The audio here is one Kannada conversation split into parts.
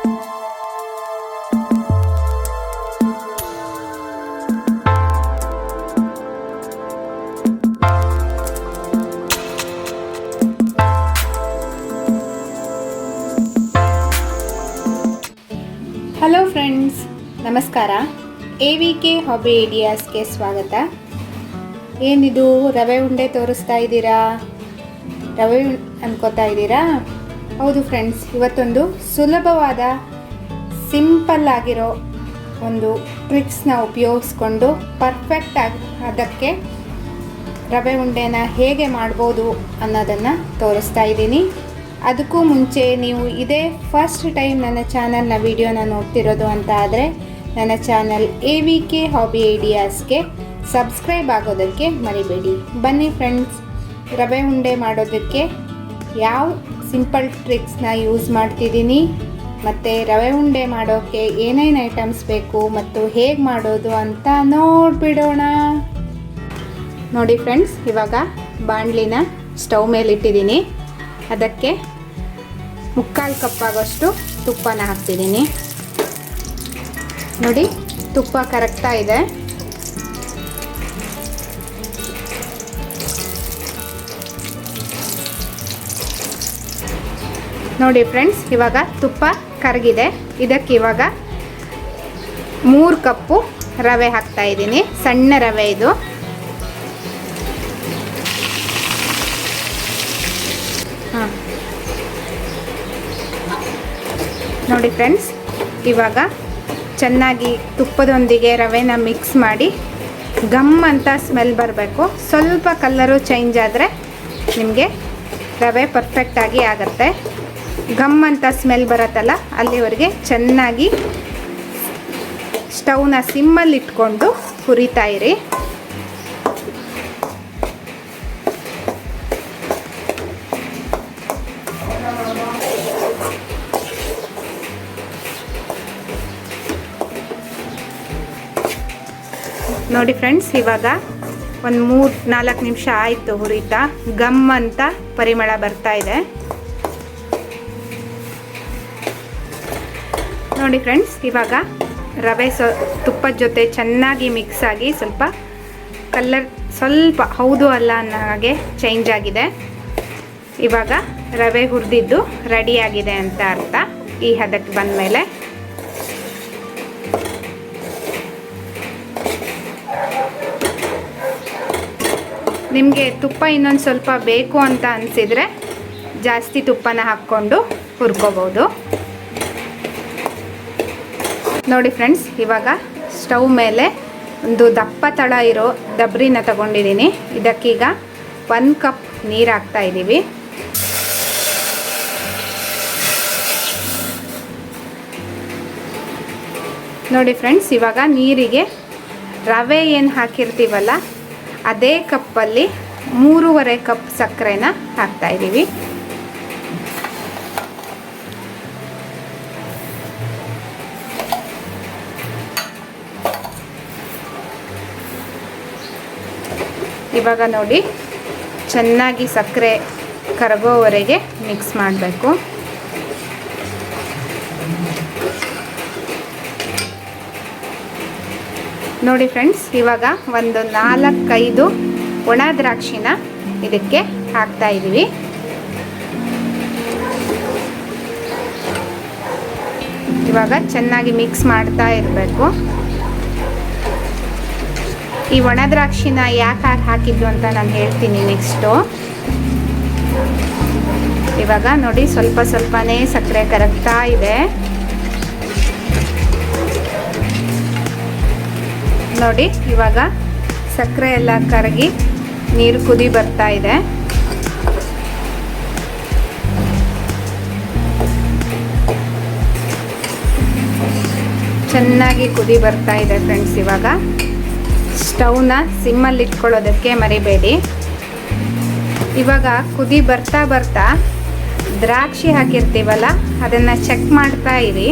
ಹಲೋ ಫ್ರೆಂಡ್ಸ್ ನಮಸ್ಕಾರ. ಎ ವಿ ಕೆ ಹಾಬಿ ಐಡಿಯಾಸ್ಗೆ ಸ್ವಾಗತ. ಏನಿದು, ರವೆ ಉಂಡೆ ತೋರಿಸ್ತಾ ಇದ್ದೀರಾ? ರವೆ ಅನ್ಕೋತಾ ಇದ್ದೀರಾ? ಹೌದು ಫ್ರೆಂಡ್ಸ್ ಇವತ್ತೊಂದು ಸುಲಭವಾದ ಸಿಂಪಲ್ ಆಗಿರೋ ಒಂದು ಟ್ರಿಕ್ಸ್ನ ಉಪಯೋಗಿಸ್ಕೊಂಡು ಪರ್ಫೆಕ್ಟ್ ಆಗಿ ಅದಕ್ಕೆ ರವೆ ಉಂಡೆನ ಹೇಗೆ ಮಾಡ್ಬೋದು ಅನ್ನೋದನ್ನು ತೋರಿಸ್ತಾ ಇದ್ದೀನಿ. ಅದಕ್ಕೂ ಮುಂಚೆ ನೀವು ಇದೇ ಫಸ್ಟ್ ಟೈಮ್ ನನ್ನ ಚಾನಲ್ನ ವಿಡಿಯೋನ ನೋಡ್ತಿರೋದು ಅಂತ ಆದರೆ, ನನ್ನ channel A V K hobby ಐಡಿಯಾಸ್ಗೆ subscribe ಆಗೋದಕ್ಕೆ ಮರಿಬೇಡಿ. ಬನ್ನಿ ಫ್ರೆಂಡ್ಸ್ ರವೆ ಉಂಡೆ ಮಾಡೋದಕ್ಕೆ ಯಾವ ಸಿಂಪಲ್ ಟ್ರಿಕ್ಸ್ನ ಯೂಸ್ ಮಾಡ್ತಿದ್ದೀನಿ. ಮತ್ತು ರವೆ ಉಂಡೆ ಮಾಡೋಕ್ಕೆ ಏನೇನು ಐಟಮ್ಸ್ ಬೇಕು ಮತ್ತು ಹೇಗೆ ಮಾಡೋದು ಅಂತ ನೋಡಿಬಿಡೋಣ. ನೋಡಿ ಫ್ರೆಂಡ್ಸ್, ಇವಾಗ ಬಾಣಲಿನ ಸ್ಟವ್ ಮೇಲೆ ಇಟ್ಟಿದ್ದೀನಿ. ಅದಕ್ಕೆ ಮುಕ್ಕಾಲು ಕಪ್ಪಾಗೋಷ್ಟು ತುಪ್ಪನ ಹಾಕ್ತಿದ್ದೀನಿ. ನೋಡಿ, ತುಪ್ಪ ಕರಗ್ತಾ ಇದೆ. ನೋಡಿ ಫ್ರೆಂಡ್ಸ್, ಇವಾಗ ತುಪ್ಪ ಕರಗಿದೆ. ಇದಕ್ಕೆ ಇವಾಗ ಮೂರು ಕಪ್ಪು ರವೆ ಹಾಕ್ತಾ ಇದ್ದೀನಿ. ಸಣ್ಣ ರವೆ ಇದು. ಹಾಂ. ನೋಡಿ ಫ್ರೆಂಡ್ಸ್, ಇವಾಗ ಚೆನ್ನಾಗಿ ತುಪ್ಪದೊಂದಿಗೆ ರವೆನ ಮಿಕ್ಸ್ ಮಾಡಿ ಗಮ್ ಅಂತ ಸ್ಮೆಲ್ ಬರಬೇಕು. ಸ್ವಲ್ಪ ಕಲ್ಲರು ಚೇಂಜ್ ಆದರೆ ನಿಮಗೆ ರವೆ ಪರ್ಫೆಕ್ಟಾಗಿ ಆಗುತ್ತೆ. ಗಮ್ ಅಂತ ಸ್ಮೆಲ್ ಬರುತ್ತಲ್ಲ, ಅಲ್ಲಿವರೆಗೆ ಚೆನ್ನಾಗಿ ಸ್ಟವ್ನ ಸಿಮ್ಮಲ್ಲಿ ಇಟ್ಕೊಂಡು ಹುರಿತಾ ಇರಿ. ನೋಡಿ ಫ್ರೆಂಡ್ಸ್ ಇವಾಗ ಒಂದು ಮೂರು ನಾಲ್ಕು ನಿಮಿಷ ಆಯಿತು ಹುರಿತಾ, ಗಮ್ ಅಂತ ಪರಿಮಳ ಬರ್ತಾ ಇದೆ. ನೋಡಿ ಫ್ರೆಂಡ್ಸ್ ಇವಾಗ ರವೆ ಸೊ, ತುಪ್ಪದ ಜೊತೆ ಚೆನ್ನಾಗಿ ಮಿಕ್ಸ್ ಆಗಿ ಸ್ವಲ್ಪ ಕಲ್ಲರ್ ಸ್ವಲ್ಪ ಹೌದು ಅಲ್ಲ ಅನ್ನೋ ಹಾಗೆ ಚೇಂಜ್ ಆಗಿದೆ. ಇವಾಗ ರವೆ ಹುರಿದಿದ್ದು ರೆಡಿಯಾಗಿದೆ ಅಂತ ಅರ್ಥ. ಈ ಹದಕ್ಕೆ ಬಂದ ಮೇಲೆ ನಿಮಗೆ ತುಪ್ಪ ಇನ್ನೊಂದು ಸ್ವಲ್ಪ ಬೇಕು ಅಂತ ಅನಿಸಿದರೆ ಜಾಸ್ತಿ ತುಪ್ಪನ ಹಾಕ್ಕೊಂಡು ಹುರ್ಕೋಬೋದು ನೋಡಿ ಫ್ರೆಂಡ್ಸ್, ಇವಾಗ ಸ್ಟವ್ ಮೇಲೆ ಒಂದು ದಪ್ಪ ತಳ ಇರೋ ದಬ್ರಿನ ತಗೊಂಡಿದ್ದೀನಿ. ಇದಕ್ಕೀಗ ಒಂದು ಕಪ್ ನೀರು ಹಾಕ್ತಾ ಇದ್ದೀವಿ ನೋಡಿ ಫ್ರೆಂಡ್ಸ್, ಇವಾಗ ನೀರಿಗೆ ರವೆ ಏನು ಹಾಕಿರ್ತೀವಲ್ಲ, ಅದೇ ಕಪ್ಪಲ್ಲಿ ಮೂರುವರೆ ಕಪ್ ಸಕ್ಕರೆನ ಹಾಕ್ತಾ ಇವಾಗ ನೋಡಿ, ಚೆನ್ನಾಗಿ ಸಕ್ಕರೆ ಕರಗೋವರೆಗೆ ಮಿಕ್ಸ್ ಮಾಡಬೇಕು. ನೋಡಿ ಫ್ರೆಂಡ್ಸ್ ಇವಾಗ ಒಂದು ನಾಲ್ಕೈದು ಒಣ ದ್ರಾಕ್ಷಿನ ಇದಕ್ಕೆ ಹಾಕ್ತಾ ಇದ್ದೀವಿ ಇವಾಗ ಚೆನ್ನಾಗಿ ಮಿಕ್ಸ್ ಮಾಡ್ತಾ ಇರಬೇಕು. ಈ ಒಣ ದ್ರಾಕ್ಷಿನ ಯಾಕೆ ಹಾಕಿ ಹಾಕಿದ್ದು ಅಂತ ನಾನು ಹೇಳ್ತೀನಿ ನೆಕ್ಸ್ಟು ಇವಾಗ ನೋಡಿ ಸ್ವಲ್ಪ ಸ್ವಲ್ಪನೇ ಸಕ್ಕರೆ ಕರಗ್ತಾ ಇದೆ. ನೋಡಿ ಇವಾಗ ಸಕ್ಕರೆ ಎಲ್ಲ ಕರಗಿ ನೀರು ಕುದಿ ಬರ್ತಾ ಇದೆ. ಚೆನ್ನಾಗಿ ಕುದಿ ಬರ್ತಾ ಇದೆ ಫ್ರೆಂಡ್ಸ್ ಇವಾಗ. ಸ್ಟವ್ನ ಸಿಮ್ಮಲ್ಲಿ ಇಟ್ಕೊಳ್ಳೋದಕ್ಕೆ ಮರಿಬೇಡಿ. ಇವಾಗ ಕುದಿ ಬರ್ತಾ ಬರ್ತಾ ದ್ರಾಕ್ಷಿ ಹಾಕಿರ್ತೀವಲ್ಲ ಅದನ್ನು ಚೆಕ್ ಮಾಡ್ತಾ ಇರಿ.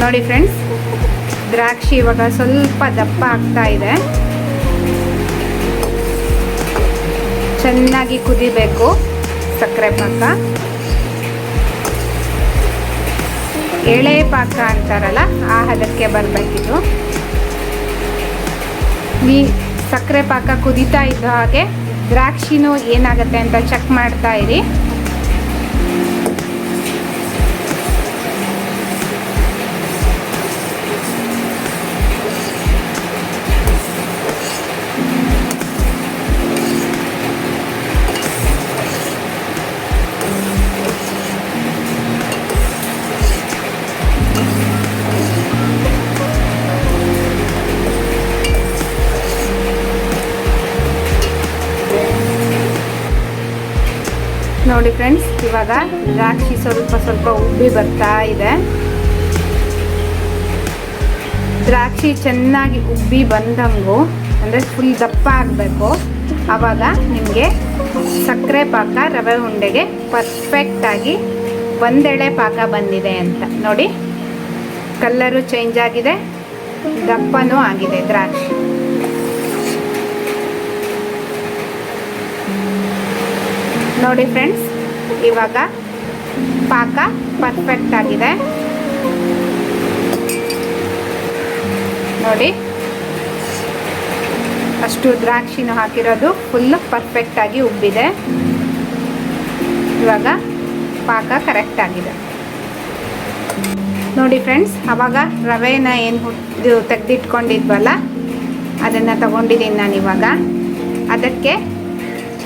ನೋಡಿ ಫ್ರೆಂಡ್ಸ್ ದ್ರಾಕ್ಷಿ ಇವಾಗ ಸ್ವಲ್ಪ ದಪ್ಪ ಆಗ್ತಾ ಇದೆ. ಚೆನ್ನಾಗಿ ಕುದಿಬೇಕು ಸಕ್ಕರೆ ಪಾಕ. ಎಳೆ ಪಾಕ ಅಂತಾರಲ್ಲ, ಆ ಹದಕ್ಕೆ ಬರಬೇಕಿದು. ನೀ ಸಕ್ಕರೆ ಪಾಕ ಕುದಿತಾ ಇದ್ದ ಹಾಗೆ ದ್ರಾಕ್ಷಿನೂ ಏನಾಗುತ್ತೆ ಅಂತ ಚೆಕ್ ಮಾಡ್ತಾ ಇರಿ. ನೋಡಿ ಫ್ರೆಂಡ್ಸ್ ಇವಾಗ ದ್ರಾಕ್ಷಿ ಸ್ವಲ್ಪ ಸ್ವಲ್ಪ ಉಬ್ಬಿ ಬರ್ತಾ ಇದೆ. ದ್ರಾಕ್ಷಿ ಚೆನ್ನಾಗಿ ಉಬ್ಬಿ ಬಂದಂಗು, ಅಂದರೆ ಫುಲ್ ದಪ್ಪ ಆಗಬೇಕು. ಆವಾಗ ನಿಮಗೆ ಸಕ್ಕರೆ ಪಾಕ, ರವೆ ಉಂಡೆಗೆ ಪರ್ಫೆಕ್ಟಾಗಿ ಒಂದೆಳೆ ಪಾಕ ಬಂದಿದೆ ಅಂತ. ನೋಡಿ ಕಲ್ಲರು ಚೇಂಜ್ ಆಗಿದೆ, ದಪ್ಪನೂ ಆಗಿದೆ ದ್ರಾಕ್ಷಿ. ನೋಡಿ ಫ್ರೆಂಡ್ಸ್ ಇವಾಗ ಪಾಕ ಪರ್ಫೆಕ್ಟ್ ಆಗಿದೆ. ನೋಡಿ. ಅಷ್ಟು ದ್ರಾಕ್ಷಿನೂ ಹಾಕಿರೋದು ಫುಲ್ ಪರ್ಫೆಕ್ಟ್ ಆಗಿ ಉಬ್ಬಿದೆ. ಇವಾಗ ಪಾಕ ಕರೆಕ್ಟ್ ಆಗಿದೆ. ನೋಡಿ ಫ್ರೆಂಡ್ಸ್ ಅವಾಗ ರವೆನ ಏನು ಇದು ತೆಗೆದಿಟ್ಕೊಂಡಿದ್ವಲ್ಲ, ಅದನ್ನು ತಗೊಂಡಿದ್ದೀನಿ ನಾನು ಇವಾಗ. ಅದಕ್ಕೆ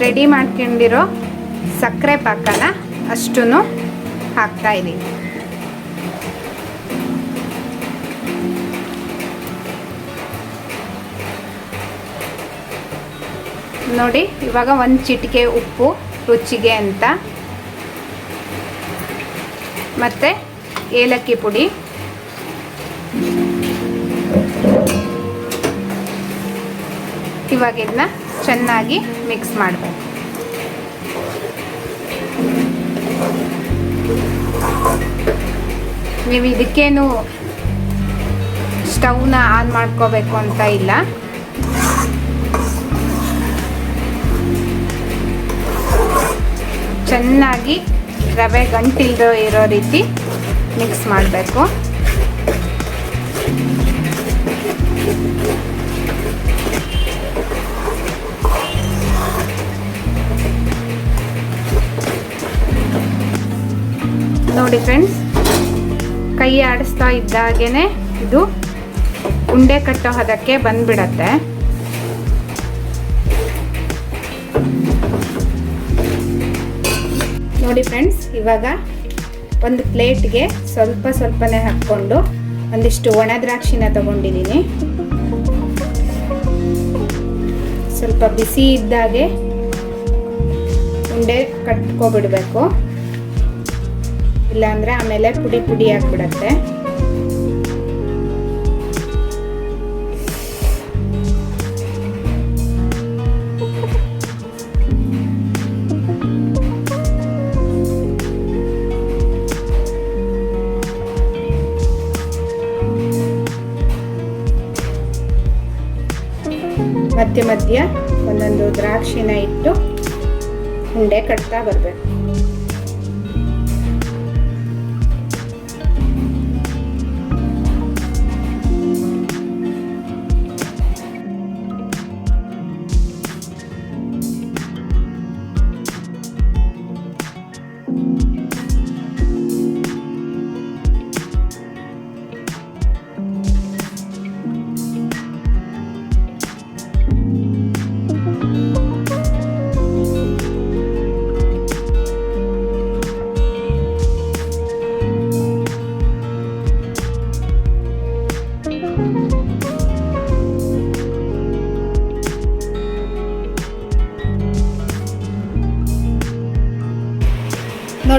ರೆಡಿ ಮಾಡ್ಕೊಂಡಿರೋ ಸಕ್ಕರೆ ಪಾಕನ ಅಷ್ಟೂ ಹಾಕ್ತಾ ಇದ್ದೀನಿ ನೋಡಿ, ಇವಾಗ ಒಂದು ಚಿಟಿಕೆ ಉಪ್ಪು, ರುಚಿಗೆ ಅಂತ. ಮತ್ತು ಏಲಕ್ಕಿ ಪುಡಿ. ಇವಾಗ ಚೆನ್ನಾಗಿ ಮಿಕ್ಸ್ ಮಾಡಬೇಕು ನೀವು ಇದಕ್ಕೇನು ಸ್ಟವ್ನ ಆನ್ ಮಾಡ್ಕೋಬೇಕು ಅಂತ ಇಲ್ಲ. ಚೆನ್ನಾಗಿ ರವೆ ಗಂಟಿಲ್ದೋ ಇರೋ ರೀತಿ ಮಿಕ್ಸ್ ಮಾಡಬೇಕು. ನೋಡಿ ಫ್ರೆಂಡ್ಸ್ ಕೈ ಆಡಿಸ್ತಾ ಇದ್ದಾಗೇನೆ ಇದು ಉಂಡೆ ಕಟ್ಟೋ ಹದಕ್ಕೆ ಬಂದ್ಬಿಡತ್ತೆ. ನೋಡಿ ಫ್ರೆಂಡ್ಸ್ ಇವಾಗ ಒಂದು ಪ್ಲೇಟ್ಗೆ ಸ್ವಲ್ಪ ಸ್ವಲ್ಪನೇ ಹಾಕ್ಕೊಂಡು ಒಂದಿಷ್ಟು ಒಣ ದ್ರಾಕ್ಷಿನ ತಗೊಂಡಿದ್ದೀನಿ ಸ್ವಲ್ಪ ಬಿಸಿ ಇದ್ದಾಗೆ ಉಂಡೆ ಕಟ್ಕೊಬಿಡ್ಬೇಕು. ಇಲ್ಲಾಂದ್ರೆ ಆಮೇಲೆ ಪುಡಿ ಪುಡಿ ಆಗಿಬಿಡತ್ತೆ. ಮಧ್ಯ ಮಧ್ಯ ಒಂದೊಂದು ದ್ರಾಕ್ಷಿನ ಇಟ್ಟು ಉಂಡೆ ಕಟ್ತಾ ಬರಬೇಕು.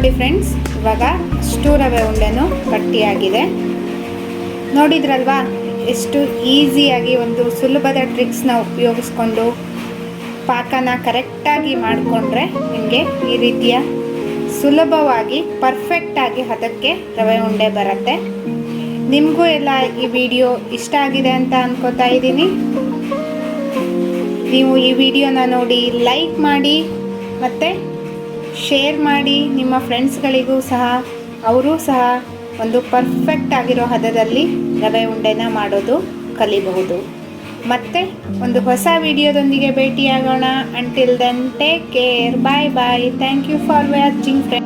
ನೋಡಿ ಫ್ರೆಂಡ್ಸ್, ಇವಾಗ ಅಷ್ಟು ರವೆ ಉಂಡೆನೂ ಗಟ್ಟಿಯಾಗಿದೆ. ನೋಡಿದ್ರಲ್ವಾ, ಎಷ್ಟು ಈಸಿಯಾಗಿ ಒಂದು ಸುಲಭದ ಟ್ರಿಕ್ಸ್ನ ಉಪಯೋಗಿಸ್ಕೊಂಡು ಪಾಕನ ಕರೆಕ್ಟಾಗಿ ಮಾಡಿಕೊಂಡ್ರೆ ನಿಮಗೆ ಈ ರೀತಿಯ ಸುಲಭವಾಗಿ ಪರ್ಫೆಕ್ಟಾಗಿ ಹದಕ್ಕೆ ರವೆ ಉಂಡೆ ಬರುತ್ತೆ. ನಿಮಗೂ ಎಲ್ಲ ಈ ವಿಡಿಯೋ ಇಷ್ಟ ಆಗಿದೆ ಅಂತ ಅನ್ಕೋತಾ ಇದ್ದೀನಿ. ನೀವು ಈ ವಿಡಿಯೋನ ನೋಡಿ ಲೈಕ್ ಮಾಡಿ, ಮತ್ತು ಶೇರ್ ಮಾಡಿ ನಿಮ್ಮ ಫ್ರೆಂಡ್ಸ್ಗಳಿಗೂ ಸಹ, ಅವರೂ ಸಹ ಒಂದು ಪರ್ಫೆಕ್ಟ್ ಆಗಿರೋ ಹದದಲ್ಲಿ ರವೆ ಉಂಡೆನ ಮಾಡೋದು ಕಲಿಬಹುದು. ಮತ್ತೆ ಒಂದು ಹೊಸ ವಿಡಿಯೋದೊಂದಿಗೆ ಭೇಟಿಯಾಗೋಣ. Until then take care bye bye thank you for watching friend